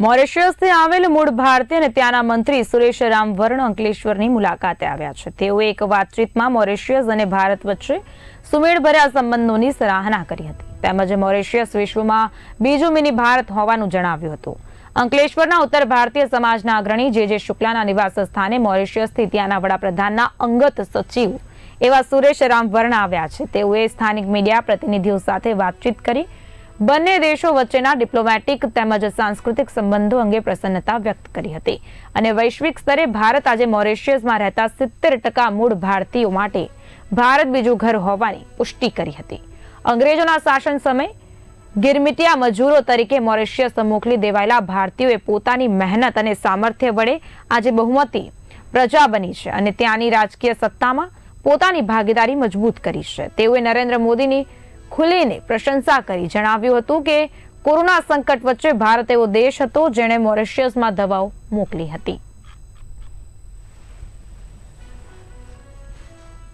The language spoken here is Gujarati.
મોરિશિયસથી આવેલ મૂળ ભારતીય અને ત્યાંના મંત્રી સુરેશ રામવર્ણ અંકલેશ્વરની મુલાકાતે આવ્યા છે. તેઓ એક વાતચીતમાં મોરિશિયસ અને ભારત વચ્ચે સુમેળભર્યા સંબંધોની સરાહના કરી હતી. તેમજ મોરિશિયસ વિશ્વમાં બીજું મિની ભારત હોવાનું જણાવ્યું હતું. અંકલેશ્વરના ઉત્તર ભારતીય સમાજના અગ્રણી જે જે શુક્લાના નિવાસ સ્થાને મોરિશિયસથી ત્યાંના વડાપ્રધાનના અંગત સચિવ એવા સુરેશ રામવર્ણ આવ્યા છે. તેઓએ સ્થાનિક મીડિયા પ્રતિનિધિઓ સાથે વાતચીત કરી બંને દેશો વચ્ચેના ડિપ્લોમેટિક તેમજ સાંસ્કૃતિક સંબંધો અંગે પ્રસન્નતા વ્યક્ત કરી હતી. અને વૈશ્વિક સ્તરે ભારત આજે મોરેશિયસમાં રહેતા સિત્તેર ટકા મૂળ ભારતીયો માટે ભારત બીજું ઘર હોવાની પુષ્ટિ કરી હતી. અંગ્રેજોના શાસન સમય ગિરમિટિયા મજૂરો તરીકે મોરેશિયસ મોકલી દેવાયેલા ભારતીયોએ પોતાની મહેનત અને સામર્થ્ય વડે આજે બહુમતી પ્રજા બની છે અને ત્યાંની રાજકીય સત્તામાં પોતાની ભાગીદારી મજબૂત કરી છે. તેઓએ નરેન્દ્ર મોદીની ખુલીને પ્રશંસા કરી. જણાવ્યું હતું કે કોરોના સંકટ વચ્ચે ભારત એવો દેશ હતો જેણે મોરિશિયસમાં દવાઓ મોકલી હતી.